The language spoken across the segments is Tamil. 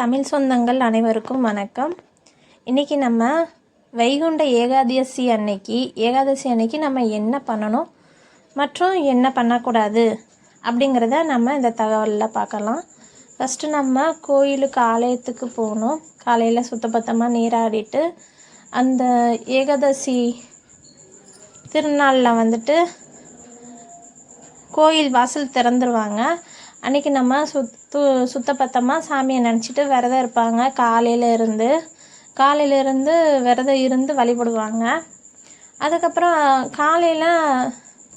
தமிழ் சொந்தங்கள் அனைவருக்கும் வணக்கம். இன்றைக்கி நம்ம வைகுண்ட ஏகாதசி அன்னைக்கு ஏகாதசி அன்னைக்கு நம்ம என்ன பண்ணணும் மற்றும் என்ன பண்ணக்கூடாது அப்படிங்கிறத நம்ம இந்த தகவலில் பார்க்கலாம். ஃபஸ்ட்டு நம்ம கோயிலுக்கு ஆலயத்துக்கு போகணும். காலையில் சுத்தபத்தமாக நீராடிட்டு அந்த ஏகாதசி திருநாளில் வந்துட்டு கோயில் வாசல் திறந்துருவாங்க. அன்றைக்கி நம்ம சுத்து சுத்தப்பத்தமாக சாமியை நினச்சிட்டு விரதம் இருப்பாங்க. காலையில் இருந்து காலையில் இருந்து விரதம் இருந்து வழிபடுவாங்க அதுக்கப்புறம் காலையில்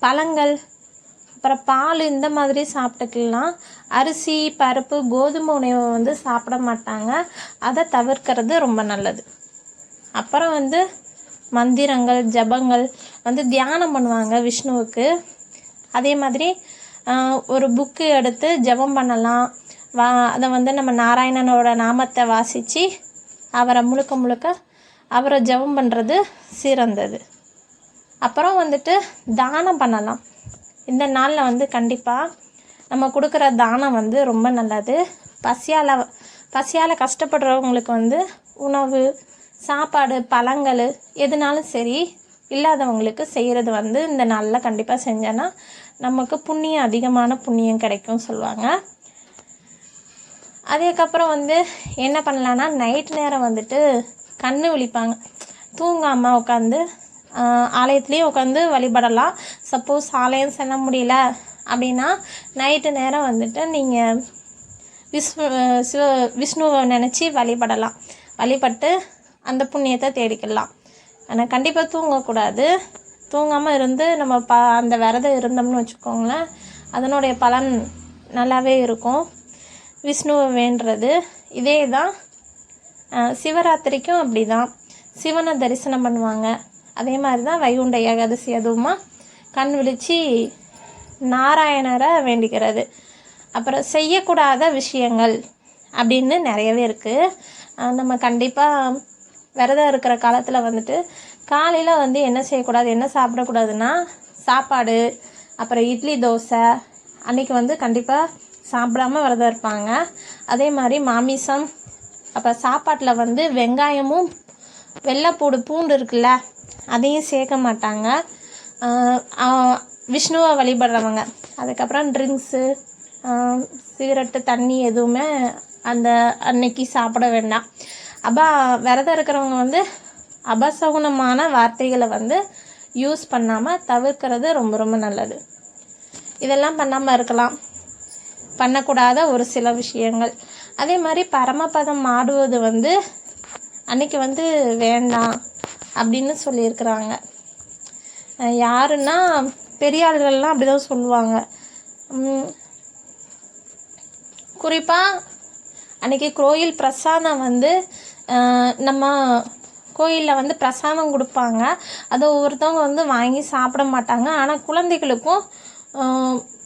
பழங்கள் அப்புறம் பால் இந்த மாதிரி சாப்பிட்டுக்கலாம். அரிசி பருப்பு கோதுமை உணவை வந்து சாப்பிட மாட்டாங்க. அதை தவிர்க்கிறது ரொம்ப நல்லது. அப்புறம் வந்து மந்திரங்கள் ஜபங்கள் வந்து தியானம் பண்ணுவாங்க விஷ்ணுவுக்கு. அதே மாதிரி ஒரு புக்கு எடுத்து ஜெபம் பண்ணலாம். வா அதை வந்து நம்ம நாராயணனோட நாமத்தை வாசித்து அவரை முழுக்க முழுக்க அவரை ஜெபம் பண்ணுறது சிறந்தது. அப்புறம் வந்துட்டு தானம் பண்ணலாம். இந்த நாளில் வந்து கண்டிப்பாக நம்ம கொடுக்குற தானம் வந்து ரொம்ப நல்லது. பசியால் பசியால் கஷ்டப்படுறவங்களுக்கு வந்து உணவு சாப்பாடு பழங்கள் எதுனாலும் சரி இல்லாதவங்களுக்கு செய்கிறது வந்து இந்த நாளில் கண்டிப்பாக செஞ்சோன்னா நமக்கு புண்ணியம் அதிகமான புண்ணியம் கிடைக்கும் சொல்லுவாங்க. அதுக்கப்புறம் வந்து என்ன பண்ணலான்னா நைட் நேரம் வந்துட்டு கண்ணு விழிப்பாங்க. தூங்காமல் உட்காந்து ஆலயத்துலேயும் உட்காந்து வழிபடலாம். சப்போஸ் ஆலயம் செல்ல முடியல அப்படின்னா நைட்டு நேரம் வந்துட்டு நீங்கள் விஷ்ணு சிவ விஷ்ணுவை நினச்சி வழிபடலாம். வழிபட்டு அந்த புண்ணியத்தை தேடிக்கலாம். ஆனால் கண்டிப்பாக தூங்கக்கூடாது. தூங்காமல் இருந்து நம்ம ப அந்த விரதம் இருந்தோம்னு வச்சுக்கோங்களேன் அதனுடைய பலன் நல்லாவே இருக்கும். விஷ்ணுவை வேண்டுறது இதே தான் சிவராத்திரிக்கும் அப்படி தான் சிவனை தரிசனம் பண்ணுவாங்க. அதே மாதிரி தான் வைகுண்ட ஏகாதசி அதுவுமா கண் விழித்து நாராயணரை வேண்டிக்கிறது. அப்புறம் செய்யக்கூடாத விஷயங்கள் அப்படின்னு நிறையவே இருக்குது நம்ம கண்டிப்பாக விரதம் இருக்கிற காலத்தில் வந்துட்டு காலையில் வந்து என்ன செய்யக்கூடாது என்ன சாப்பிடக்கூடாதுன்னா சாப்பாடு அப்புறம் இட்லி தோசை. அன்றைக்கி வந்து கண்டிப்பாக சாப்பிடாம விரதம் இருப்பாங்க. அதே மாதிரி மாமிசம் அப்புறம் சாப்பாட்டில் வந்து வெங்காயமும் வெள்ளைப்பூடு பூண்டு இருக்குல்ல அதையும் சேர்க்க மாட்டாங்க. விஷ்ணுவை வழிபடுறவங்க. அதுக்கப்புறம் ட்ரிங்க்ஸு சிகரெட்டு தண்ணி எதுவுமே அந்த அன்னைக்கு சாப்பிட வேண்டாம். அப்போ விரதம் இருக்கிறவங்க வந்து அபசகுனமான வார்த்தைகளை வந்து யூஸ் பண்ணாமல் தவிர்க்கிறது ரொம்ப ரொம்ப நல்லது. இதெல்லாம் பண்ணாமல் இருக்கலாம். பண்ணக்கூடாத ஒரு சில விஷயங்கள். அதே மாதிரி பரமபதம் ஆடுவது வந்து அன்னைக்கு வந்து வேண்டாம் அப்படின்னு சொல்லியிருக்கிறாங்க. யாருன்னா பெரியாள்கள்லாம் அப்படி தான் சொல்லுவாங்க குறிப்பாக அன்றைக்கி கோயில் பிரசாதம் வந்து நம்ம கோயிலில் வந்து பிரசாதம் கொடுப்பாங்க. அதை ஒவ்வொருத்தவங்க வந்து வாங்கி சாப்பிட மாட்டாங்க. ஆனால் குழந்தைகளுக்கும்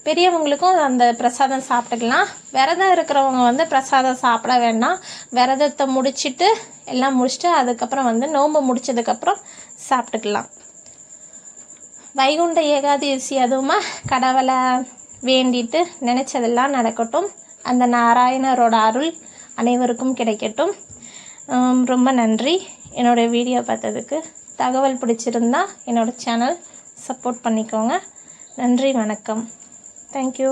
பெரியவங்களுக்கும் அந்த பிரசாதம் சாப்பிட்டுக்கலாம். விரதம் இருக்கிறவங்க வந்து பிரசாதம் சாப்பிட வேண்டாம். விரதத்தை முடிச்சுட்டு எல்லாம் முடிச்சுட்டு அதுக்கப்புறம் வந்து நோன்பு முடிச்சதுக்கப்புறம் சாப்பிட்டுக்கலாம். வைகுண்ட ஏகாதசி அதுவுமா கடவுளை வேண்டிட்டு நினச்சதெல்லாம் நடக்கட்டும். அந்த நாராயணரோட அருள் அனைவருக்கும் கிடைக்கட்டும். ரொம்ப நன்றி. என்னோடய வீடியோ பார்த்ததுக்கு. தகவல் பிடிச்சிருந்தா என்னோடய சேனல் சப்போர்ட் பண்ணிக்கோங்க. நன்றி வணக்கம். தேங்க்யூ